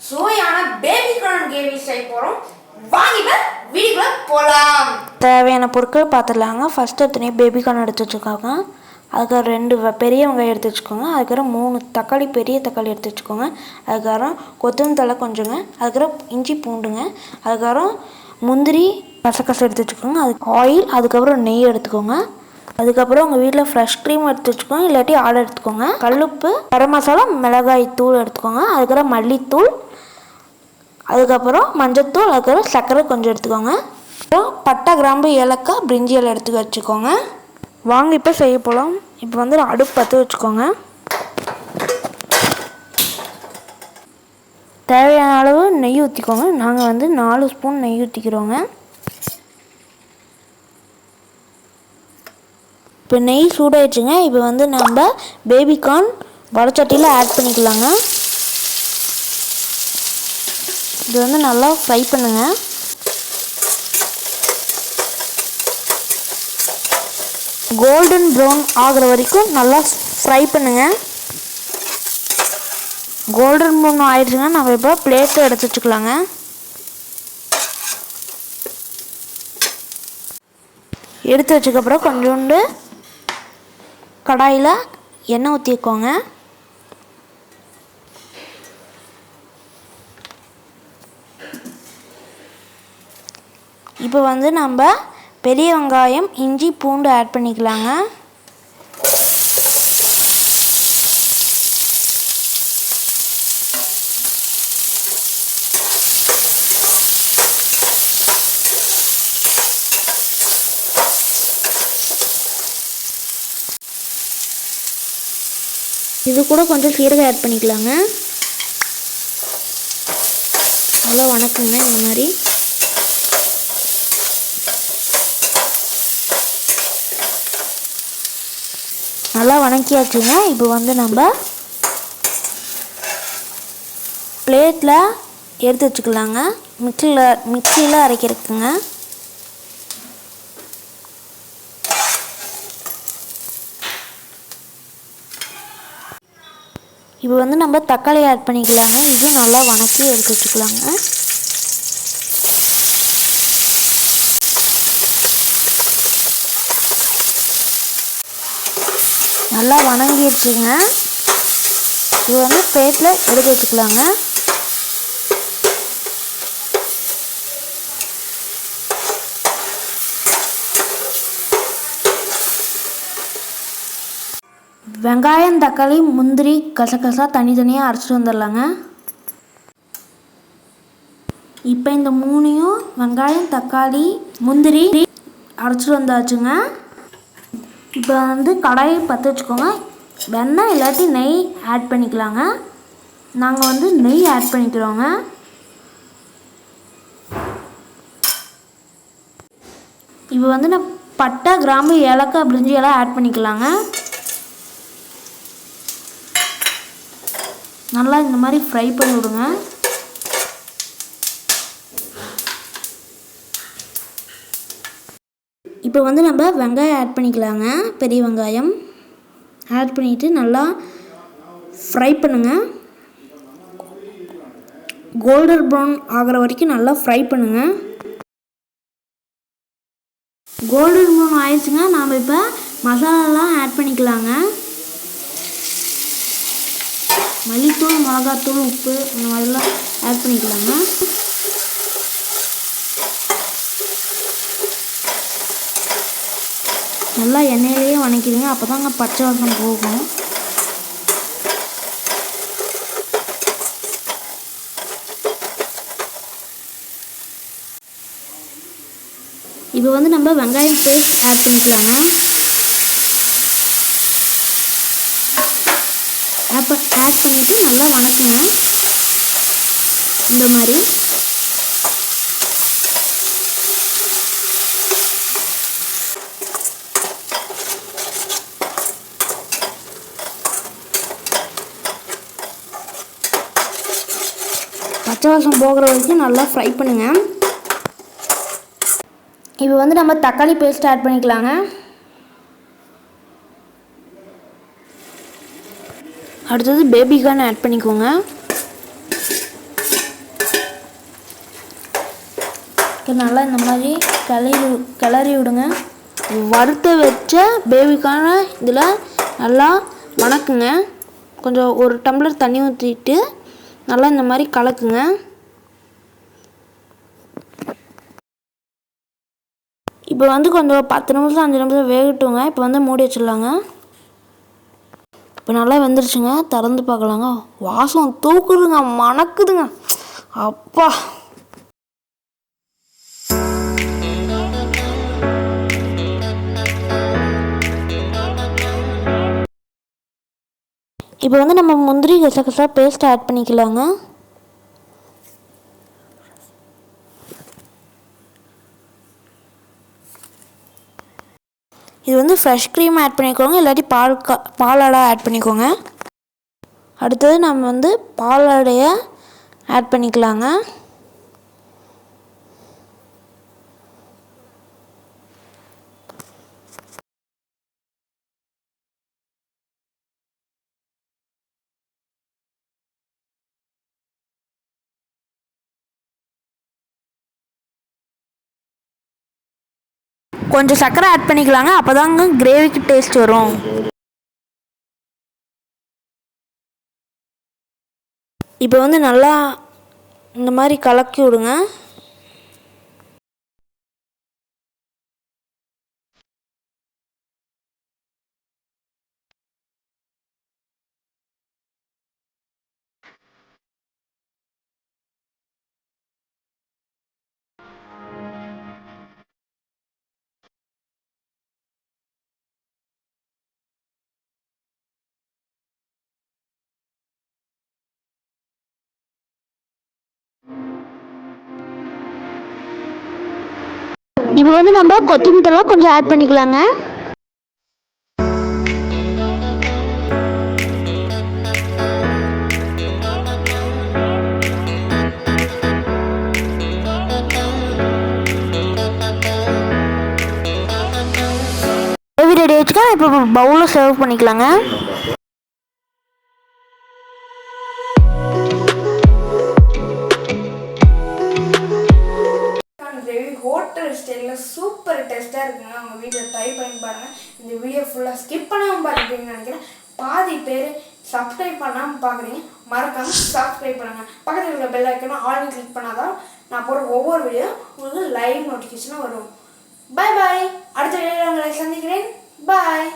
சுவையான baby corn KV செய்ய போகிறோம் வாங்கிட்டு வீடியோக்குள்ள போகலாம் தேவையான பொருட்கள் பார்த்துடலாங்க ஃபஸ்ட்டு எத்தனையோ பேபி கார்ன் எடுத்து வச்சுருக்காங்க. அதுக்கப்புறம் ரெண்டு வ- பெரிய வெங்காயம் எடுத்து வச்சுக்கோங்க. அதுக்கப்புறம் மூணு தக்காளி பெரிய தக்காளி எடுத்து வச்சுக்கோங்க. அதுக்கப்புறம் கொத்தமல்லி தழை கொஞ்சங்க. அதுக்கப்புறம் இஞ்சி பூண்டுங்க. அதுக்கப்புறம் முந்திரி கசகசை எடுத்து வச்சுக்கோங்க. அதுக்கு ஆயில் அதுக்கப்புறம் நெய் எடுத்துக்கோங்க. அதுக்கப்புறம் உங்கள் வீட்டில் ஃப்ரெஷ் க்ரீம் எடுத்து வச்சுக்கோங்க. இல்லாட்டி ஆடை எடுத்துக்கோங்க. கல்லுப்பு கரம் மசாலா மிளகாய் தூள் எடுத்துக்கோங்க. அதுக்கப்புறம் மல்லித்தூள் அதுக்கப்புறம் மஞ்சத்தூள் அதுக்கப்புறம் சர்க்கரை கொஞ்சம் எடுத்துக்கோங்க. அப்புறம் பட்டை கிராம்பு ஏலக்காய் பிரிஞ்சி இலை எடுத்து வச்சுக்கோங்க. வாங்க இப்போ செய்ய போகலாம் இப்போ வந்து அடுப்பு பற்ற வச்சுக்கோங்க. தேவையான அளவு நெய் ஊற்றிக்கோங்க நாங்கள் வந்து நாலு ஸ்பூன் நெய் ஊற்றிக்கிறோங்க இப்போ நெய் சூடாயிடுச்சுங்க. இப்போ வந்து நம்ம பேபிகார்ன் வடச்சட்டியில் ஆட் பண்ணிக்கலாங்க. இது வந்து நல்லா ஃப்ரை பண்ணுங்க. கோல்டன் ப்ரௌன் ஆகிற வரைக்கும் நல்லா ஃப்ரை பண்ணுங்க. கோல்டன் ப்ரௌன் ஆயிடுச்சுன்னா நம்ம இப்போ பிளேட்டை எடுத்து வச்சுக்கலாங்க. எடுத்து வச்சக்கப்புறம் கொஞ்சோண்டு கடாயில் எண்ணெய் ஊற்றிக்கோங்க இப்போ வந்து நம்ம பெரிய வெங்காயம் இஞ்சி பூண்டு ஆட் பண்ணிக்கலாங்க. இது கூட கொஞ்சம் சீரகம் ஆட் பண்ணிக்கலாங்க. நல்லா வணக்கங்க இந்த மாதிரி நல்லா வணக்கியாச்சுங்க இப்போ வந்து நம்ம பிளேட்டில் எடுத்து வச்சுக்கலாங்க. மிக்சியில் மிக்சியில் அரைக்கிறதுக்குங்க. இப்போ வந்து நம்ம தக்காளி ஆட் பண்ணிக்கலாங்க. இதுவும் நல்லா வணக்கி எடுத்து வச்சுக்கலாங்க. நல்லா வணங்கிடுச்சுங்க இது வந்து பிளேட்டில் எடுத்து வச்சுக்கலாங்க. வெங்காயம் தக்காளி முந்திரி கசகசா தனித்தனியாக அரைச்சிட்டு வந்துடலாங்க. இப்போ இந்த மூணையும் வெங்காயம் தக்காளி முந்திரி அரைச்சிட்டு வந்தாச்சுங்க. இப்போ வந்து கடாயை பற்ற வச்சுக்கோங்க. வெண்ணெய் இல்லாட்டி நெய் ஆட் பண்ணிக்கலாங்க. நாங்கள் வந்து நெய் ஆட் பண்ணிக்கிறோங்க. இப்போ வந்து நான் பட்டை கிராம்பு ஏலக்காய் பிரிஞ்சு எல்லாம் ஆட் பண்ணிக்கலாங்க. நல்லா இந்த மாதிரி ஃப்ரை பண்ணி விடுங்க. இப்போ வந்து நம்ம வெங்காயம் ஆட் பண்ணிக்கலாங்க. பெரிய வெங்காயம் ஆட் பண்ணிவிட்டு நல்லா ஃப்ரை பண்ணுங்க. கோல்டன் ப்ரௌன் ஆகிற வரைக்கும் நல்லா ஃப்ரை பண்ணுங்க. கோல்டன் ப்ரௌன் ஆயிடுச்சுங்க. நாம் இப்போ மசாலாலாம் ஆட் பண்ணிக்கலாங்க. மல்லித்தூள் மிளகாத்தூள் உப்பு இந்த மாதிரிலாம் ஆட் பண்ணிக்கலாங்க. நல்லா எண்ணெயிலேயே வணக்கிடுங்க. அப்போ தாங்க பச்சை வாசம் போகும். இப்போ வந்து நம்ம வெங்காயம் பேஸ்ட் ஆட் பண்ணிக்கலாங்க. ஆட் பண்ணிவிட்டு நல்லா வணக்குங்க இந்த மாதிரி. பச்சை வாசம் போகிற வரைக்கும் நல்லா ஃப்ரை பண்ணுங்கள் இப்போ வந்து நம்ம தக்காளி பேஸ்ட் ஆட் பண்ணிக்கலாங்க. அடுத்தது பேபி ஆட் பண்ணிக்கோங்க. நல்லா இந்த மாதிரி கிளறி கிளறி விடுங்க. வறுத்த வச்ச பேபிக்கான இதில் நல்லா வணக்குங்க கொஞ்சம் ஒரு டம்ளர் தண்ணி ஊற்றிட்டு நல்லா இந்த மாதிரி கலக்குங்க. இப்போ வந்து கொஞ்சம் பத்து நிமிஷம் அஞ்சு நிமிஷம் வேகட்டுங்க. இப்போ வந்து மூடி வச்சிடலாங்க. இப்போ நல்லா வெந்துருச்சுங்க. திறந்து பார்க்கலாங்க. வாசம் தூக்குதுங்க. மணக்குதுங்க. அப்பா. இப்போ வந்து நம்ம முந்திரி கசகசா பேஸ்ட் ஆட் பண்ணிக்கலாங்க. இது வந்து ஃப்ரெஷ் க்ரீம் ஆட் பண்ணிக்கோங்க இல்லாட்டி பால் கா பாலாடை ஆட் பண்ணிக்கோங்க. அடுத்தது நம்ம வந்து பாலாடைய ஆட் பண்ணிக்கலாங்க. கொஞ்சம் சர்க்கரை ஆட் பண்ணிக்கலாங்க அப்போ தாங்க கிரேவிக்கு டேஸ்ட் வரும். இப்போ வந்து நல்லா இந்த மாதிரி கலக்கி விடுங்க. இப்போ வந்து நம்ம கொத்தமல்லி கொஞ்சம் ஆட் பண்ணிக்கலாங்க. கிரேவி ரெடி ஆச்சுக்கா இப்போ பவுலில் சர்வ் பண்ணிக்கலாங்க. செடியெலாம் சூப்பர் டேஸ்ட்டாக இருக்குங்க. அவங்க வீட்டில் ட்ரை பண்ணி பாருங்கள் இந்த வீடியோ ஃபுல்லாக ஸ்கிப் பண்ணாமல் பார்த்துருக்கீங்கன்னு நினைக்கிறேன். பாதி பேர் சப்ஸ்கிரைப் பண்ணாமல் பார்க்குறீங்க மறக்காமல் சப்ஸ்கிரைப் பண்ணுங்கள் பக்கத்தில் இருக்கிற பெல் ஐக்கனும் ஆல் கிளிக் பண்ணாதான் நான் போகிற ஒவ்வொரு வீடியோ உங்களுக்கு லைவ் நோட்டிஃபிகேஷனாக வரும். பாய் பாய் அடுத்த வீடியோவில் உங்களை சந்திக்கிறேன். பாய்